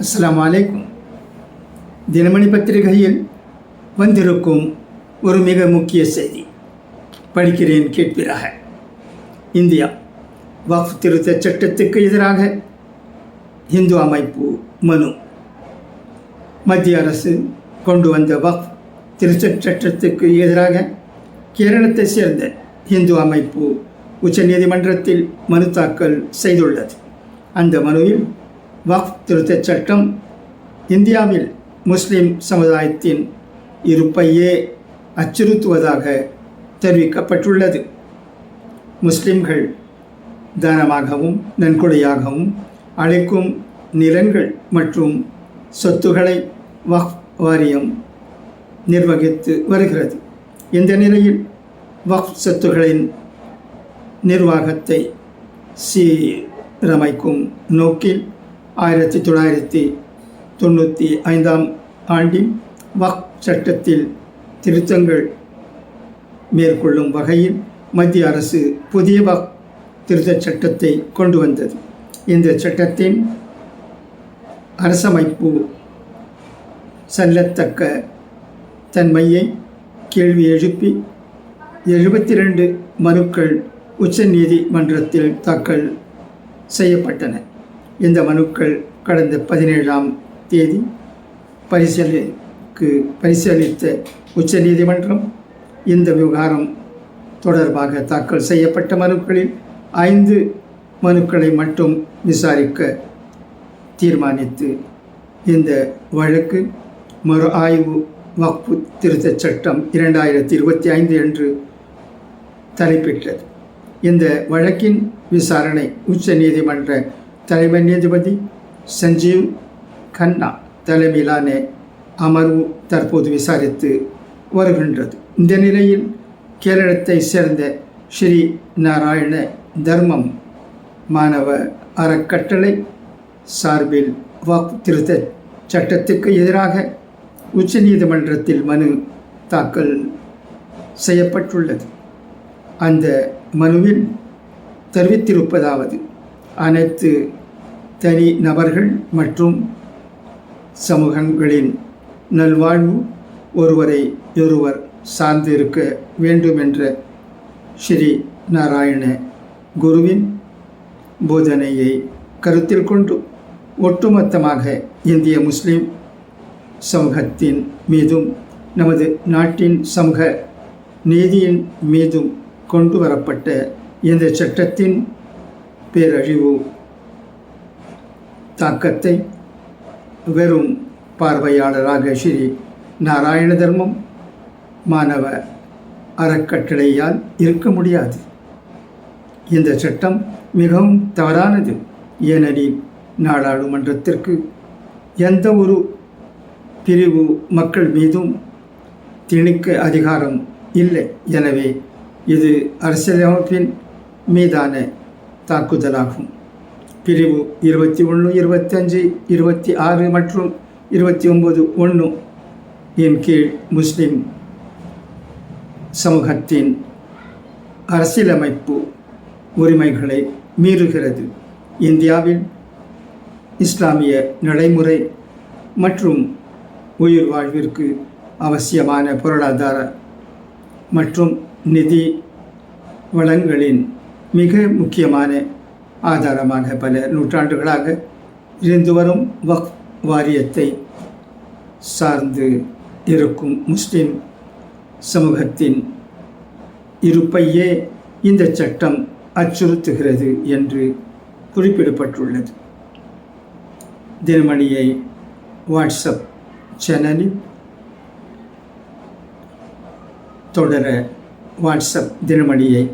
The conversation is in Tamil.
அஸ்லாம் வலைக்கும் தினமணி பத்திரிகையில் வந்திருக்கும் ஒரு மிக முக்கிய செய்தி. படிக்கிறேன் கேட்பீராக. இந்தியா வக்ஃப் திருத்தச் சட்டத்துக்கு எதிராக இந்து அமைப்பு மனு. மத்திய அரசு கொண்டு வந்த வக்ஃப் திருச்ச சட்டத்துக்கு எதிராக கேரளத்தை சேர்ந்த இந்து அமைப்பு உச்சநீதிமன்றத்தில் மனு தாக்கல் செய்துள்ளது. அந்த மனுவில் வக்ஃப் திருத்தச் சட்டம் இந்தியாவில் முஸ்லிம் சமுதாயத்தின் இருப்பையே அச்சுறுத்துவதாக தெரிவிக்கப்பட்டுள்ளது. முஸ்லிம்கள் தானமாகவும் நன்கொடையாகவும் அளிக்கும் நிலங்கள் மற்றும் சொத்துக்களை வக்ஃப் வாரியம் நிர்வகித்து வருகிறது. இந்த நிலையில் வக்ஃப் சொத்துகளின் நிர்வாகத்தை சீரமைக்கும் நோக்கில் ஆயிரத்தி தொள்ளாயிரத்தி தொண்ணூற்றி ஐந்தாம் ஆண்டின் வக் சட்டத்தில் திருத்தங்கள் மேற்கொள்ளும் வகையில் மத்திய அரசு புதிய வக் திருத்தச் சட்டத்தை கொண்டு வந்தது. இந்த சட்டத்தின் அரசமைப்பு செல்லத்தக்க தன்மையை கேள்வி எழுப்பி எழுபத்தி ரெண்டு மனுக்கள் உச்ச நீதிமன்றத்தில் தாக்கல் செய்யப்பட்டன. இந்த மனுக்கள் கடந்த பதினேழாம் தேதி பரிசீலிக்கு பரிசீலித்த உச்சநீதிமன்றம் இந்த விவகாரம் தொடர்பாக தாக்கல் செய்யப்பட்ட மனுக்களில் ஐந்து மனுக்களை மட்டும் விசாரிக்க தீர்மானித்து இந்த வழக்கு மறு ஆய்வு வக்ஃபு திருத்தச் சட்டம் இரண்டாயிரத்தி இருபத்தி ஐந்து என்று தலைப்பிட்டது. இந்த வழக்கின் விசாரணை உச்ச நீதிமன்ற தலைமை நீதிபதி சஞ்சீவ் கன்னா தலைமையிலான அமர்வு தற்போது விசாரித்து வருகின்றது. இந்த நிலையில் கேரளத்தை சேர்ந்த ஸ்ரீ நாராயண தர்மம் மாணவ அறக்கட்டளை சார்பில் வாக்கு திருத்த சட்டத்துக்கு எதிராக உச்சநீதிமன்றத்தில் மனு தாக்கல் செய்யப்பட்டுள்ளது. அந்த மனுவில் தெரிவித்திருப்பதாவது அனைத்து தனி நபர்கள் மற்றும் சமூகங்களின் நல்வாழ்வு ஒருவரை ஒருவர் சார்ந்து இருக்க வேண்டும் என்ற ஸ்ரீ நாராயண குருவின் போதனையை கருத்தில் கொண்டு ஒட்டுமொத்தமாக இந்திய முஸ்லிம் சமூகத்தின் மீதும் நமது நாட்டின் சமூக நீதியின் மீதும் கொண்டு வரப்பட்ட இந்த சட்டத்தின் பேரழிவு தாக்கத்தை வெறும் பார்வையாளராக ஸ்ரீ நாராயண தர்மம் மாணவ அறக்கட்டளையால் இருக்க முடியாது. இந்த சட்டம் மிகவும் தவறானது. ஏனெனில் நாடாளுமன்றத்திற்கு எந்த ஒரு பிரிவு மக்கள் மீதும் திணிக்க அதிகாரம் இல்லை. எனவே இது அரசியலமைப்பின் மீதான தாக்குதலாகும். பிரிவு இருபத்தி ஒன்று இருபத்தஞ்சு இருபத்தி ஆறு மற்றும் இருபத்தி ஒன்பது ஒன்று இன் கீழ் முஸ்லிம் சமூகத்தின் அரசியலமைப்பு உரிமைகளை மீறுகிறது. இந்தியாவில் இஸ்லாமிய நடைமுறை மற்றும் உயிர் வாழ்விற்கு அவசியமான பொருளாதார மற்றும் நிதி வளங்களின் மிக முக்கியமான ஆதாரமாக பல நூற்றாண்டுகளாக இருந்து வரும் வக் வாரியத்தை சார்ந்து இருக்கும் முஸ்லிம் சமூகத்தின் இருப்பையே இந்த சட்டம் அச்சுறுத்துகிறது என்று குறிப்பிடப்பட்டுள்ளது. தினமணியை வாட்ஸ்அப் சேனலில் தொடர வாட்ஸ்அப் தினமணியை